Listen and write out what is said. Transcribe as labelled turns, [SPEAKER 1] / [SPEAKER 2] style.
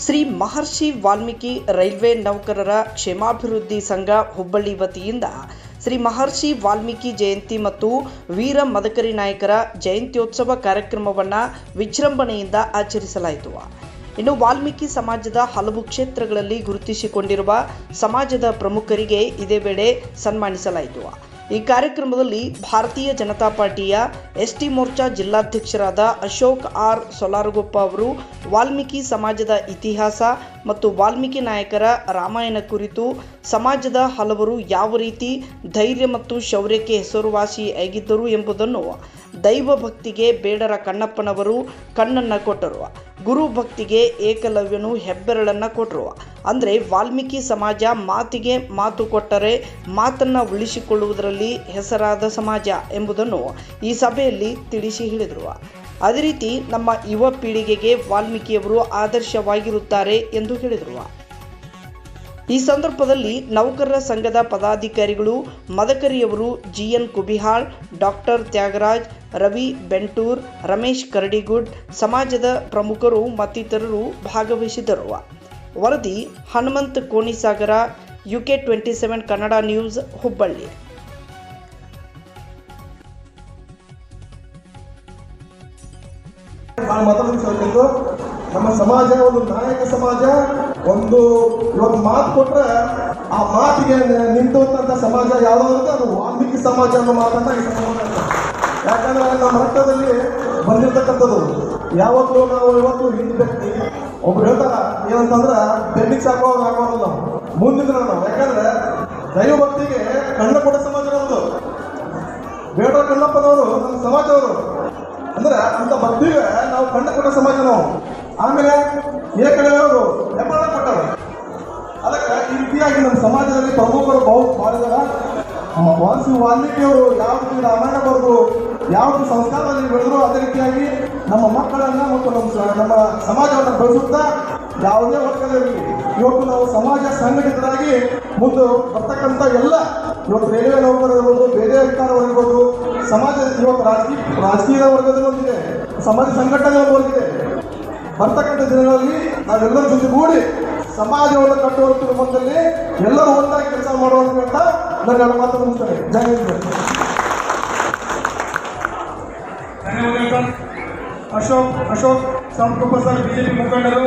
[SPEAKER 1] ಶ್ರೀ ಮಹರ್ಷಿ Valmiki railway ನೌಕರರ ಕ್ಷೇಮಾಭಿವೃದ್ಧಿ ಸಂಘ ಹುಬ್ಬಳ್ಳಿ ವತಿಯಿಂದ ಶ್ರೀ ಮಹರ್ಷಿ ವಾಲ್ಮೀಕಿ ಜಯಂತಿ ಮತ್ತು ವೀರ ಮದಕರಿ ನಾಯಕರ ಜಯಂತ್ಯೋತ್ಸವ ಕಾರ್ಯಕ್ರಮವನ್ನು ವಿಜೃಂಭಣೆಯಿಂದ ಆಚರಿಸಲಾಯಿತು. ಇನ್ನು ವಾಲ್ಮೀಕಿ ಸಮಾಜದ ಹಲವು ಕ್ಷೇತ್ರಗಳಲ್ಲಿ ಗುರುತಿಸಿಕೊಂಡಿರುವ ಸಮಾಜದ ಪ್ರಮುಖರಿಗೆ ಇದೇ ವೇಳೆ ಸನ್ಮಾನಿಸಲಾಯಿತು. ಈ ಕಾರ್ಯಕ್ರಮದಲ್ಲಿ ಭಾರತೀಯ ಜನತಾ ಪಾರ್ಟಿಯ ಎಸ್ ಟಿ ಮೋರ್ಚಾ ಜಿಲ್ಲಾಧ್ಯಕ್ಷರಾದ ಅಶೋಕ್ ಆರ್ ಸೊಲಾರಗೊಪ್ಪ ಅವರು ವಾಲ್ಮೀಕಿ ಸಮಾಜದ ಇತಿಹಾಸ ಮತ್ತು ವಾಲ್ಮೀಕಿ ನಾಯಕರ ರಾಮಾಯಣ ಕುರಿತು ಸಮಾಜದ ಹಲವರು ಯಾವ ರೀತಿ ಧೈರ್ಯ ಮತ್ತು ಶೌರ್ಯಕ್ಕೆ ಹೆಸರುವಾಸಿ ಆಗಿದ್ದರು ಎಂಬುದನ್ನು ದೈವ ಭಕ್ತಿಗೆ ಬೇಡರ ಕಣ್ಣಪ್ಪನವರು ಕಣ್ಣನ್ನು ಕೊಟ್ಟರು. ಗುರು ಭಕ್ತಿಗೆ ಏಕಲವ್ಯನು ಹೆಬ್ಬೆರಳನ್ನು ಕೊಟ್ಟರು. ಅಂದರೆ ವಾಲ್ಮೀಕಿ ಸಮಾಜ ಮಾತಿಗೆ ಮಾತು ಕೊಟ್ಟರೆ ಮಾತನ್ನು ಉಳಿಸಿಕೊಳ್ಳುವುದರಲ್ಲಿ ಹೆಸರಾದ ಸಮಾಜ ಎಂಬುದನ್ನು ಈ ಸಭೆಯಲ್ಲಿ ತಿಳಿಸಿ ಹೇಳಿದರು. ಅದೇ ರೀತಿ ನಮ್ಮ ಯುವ ಪೀಳಿಗೆಗೆ ವಾಲ್ಮೀಕಿಯವರು ಆದರ್ಶವಾಗಿರುತ್ತಾರೆ ಎಂದು ಹೇಳಿದರು. ಈ ಸಂದರ್ಭದಲ್ಲಿ ನೌಕರರ ಸಂಘದ ಪದಾಧಿಕಾರಿಗಳು ಮದಕರಿಯವರು G N Kubihal, doctor Tyagaraj, Ravi Bentur, Ramesh Karadigud, ಸಮಾಜದ ಪ್ರಮುಖರು ಮತ್ತಿತರರು ಭಾಗವಹಿಸಿದ್ದರು ವರದಿ Hanumanth Konisagara, UK twenty seven Kannada news, Hubballi.
[SPEAKER 2] ನಾನು ಮಾತಾಡೋದು ನಮ್ಮ ಸಮಾಜ, ಒಂದು ನಾಯಕ ಸಮಾಜ, ಒಂದು ಇವಾಗ ಮಾತು ಕೊಟ್ರೆ ಆ ಮಾತಿಗೆ ನಿಂತಂತ ಸಮಾಜ ಯಾವ್ದು ಅಂತ ಅದು ವಾಲ್ಮೀಕಿ ಸಮಾಜ ಅನ್ನೋ ಮಾತನ್ನ ಯಾಕಂದ್ರೆ ನಮ್ಮ ರಕ್ತದಲ್ಲಿ ಬಂದಿರತಕ್ಕಂಥದ್ದು, ಯಾವತ್ತೂ ನಾವು ಇವತ್ತು ಹಿಂದೆ ವ್ಯಕ್ತಿ. ಒಬ್ರು ಹೇಳ್ತಾರ, ಏನಂತಂದ್ರೆ ಬೆನ್ನಿಗೆ ಸಾಕೋ ಹಾಕೋದು ನಾವು ಮುಂದಿನ ನಾವು, ಯಾಕಂದ್ರೆ ದೈವ ಭಕ್ತಿಗೆ ಕಣ್ಣ ಕೊಡ ಸಮಾಜ ಬೇಡ ಕಣ್ಣಪ್ಪನವರು, ನಮ್ಮ ಸಮಾಜದವರು. ಅಂದ್ರೆ ಅಂತ ಭಕ್ತಿಗೆ ನಾವು ಕಂಡ ಕೊಟ್ಟ ಸಮಾಜ ನಾವು. ಆಮೇಲೆ ಅವರು ಹೆಬ್ಬಾಳ ಕೊಟ್ಟರು. ಅದಕ್ಕೆ ಈ ರೀತಿಯಾಗಿ ನಮ್ಮ ಸಮಾಜದಲ್ಲಿ ಪ್ರಮುಖರು ಬಹು ಮಾಡಿದಾರ. ವಾಲ್ಸಿ ವಾಲ್ಮೀಕಿಯವರು ಯಾವ ರೀತಿ ರಾಮಾಯಣ ಬರೆದು ಯಾವ ರೀತಿ ಸಂಸ್ಕಾರದಲ್ಲಿ ಬೆಳೆದ್ರು ಅದೇ ರೀತಿಯಾಗಿ ನಮ್ಮ ಮಕ್ಕಳನ್ನ ಮತ್ತು ನಮ್ಮ ನಮ್ಮ ಸಮಾಜವನ್ನು ಬೆಳೆಸುತ್ತಾ ಯಾವುದೇ ವರ್ಗದಲ್ಲಿ ಇವತ್ತು ನಾವು ಸಮಾಜ ಸಂಘಟಿತರಾಗಿ ಮುಂದೆ ಬರ್ತಕ್ಕಂಥ ಎಲ್ಲ ಇವತ್ತು ರೈಲ್ವೆ ನೌಕರರು ಇರ್ಬೋದು ಬೇರೆ ಅಧಿಕಾರವಾಗಿರ್ಬೋದು ಸಮಾಜ ಇವತ್ತು ರಾಜಕೀಯ ರಾಜಕೀಯ ವರ್ಗದಲ್ಲಿ ಸಮಾಜ ಸಂಘಟನೆಗಳ ವರ್ಗಿದೆ ಬರ್ತಕ್ಕಂಥ ದಿನಗಳಲ್ಲಿ ನಾವೆಲ್ಲರ ಜೊತೆಗೂಡಿ ಸಮಾಜವನ್ನು ಕಟ್ಟುವಂತ ರೂಪದಲ್ಲಿ ಎಲ್ಲರೂ ಒಂದಾಗಿ ಕೆಲಸ ಮಾಡುವಂತ ನನ್ನ ಮಾತು ಮುಗಿಸ್ತೇನೆ.
[SPEAKER 3] ಜಯ ಅಶೋಕ್ ಅಶೋಕ್ ಸರ್ ಬಿಜೆಪಿ ಮುಖಂಡರು.